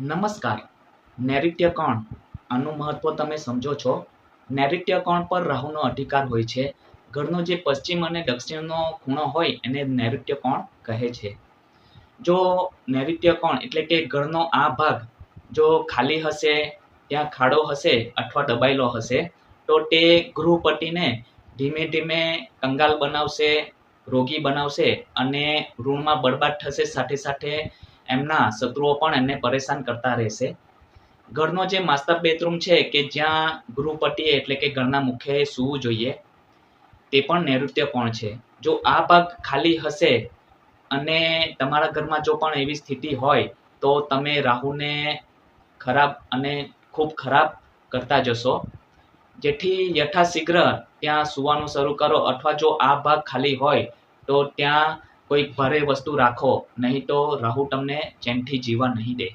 નમસ્કાર. નૈઋત્ય કોણ આનું મહત્વ તમે સમજો છો? નૈઋત્ય કોણ પર રાહુનો અધિકાર હોય છે. ઘરનો જે પશ્ચિમ અને દક્ષિણનો ખૂણો હોય એને નૈઋત્ય કોણ કહે છે. જો નૈઋત્ય કોણ એટલે કે ઘરનો આ ભાગ જો ખાલી હશે, ત્યાં ખાડો હશે અથવા દબાયેલો હશે, તો તે ગૃહપતિને ધીમે ધીમે કંગાલ બનાવશે, રોગી બનાવશે અને ઋણમાં બરબાદ થશે સાથે સાથે એમના શત્રુઓ પણ એમને પરેશાન કરતા રહેશે. ઘરનો જે માસ્ટર બેડરૂમ છે કે જ્યાં ગૃહપતિએ એટલે કે ઘરના મુખ્યએ સૂવું જોઈએ, તે પણ નૈઋત્ય કોણ છે. જો આ ભાગ ખાલી હશે અને તમારા ઘરમાં જો પણ એવી સ્થિતિ હોય, તો તમે રાહુને ખરાબ અને ખૂબ ખરાબ કરતા જશો. જેથી યથાશીઘ્ર ત્યાં સૂવાનું શરૂ કરો અથવા જો આ ભાગ ખાલી હોય, તો ત્યાં કોઈક ભારે વસ્તુ રાખો નહીં તો રાહુ તમને ચેનથી જીવવા નહીં દે.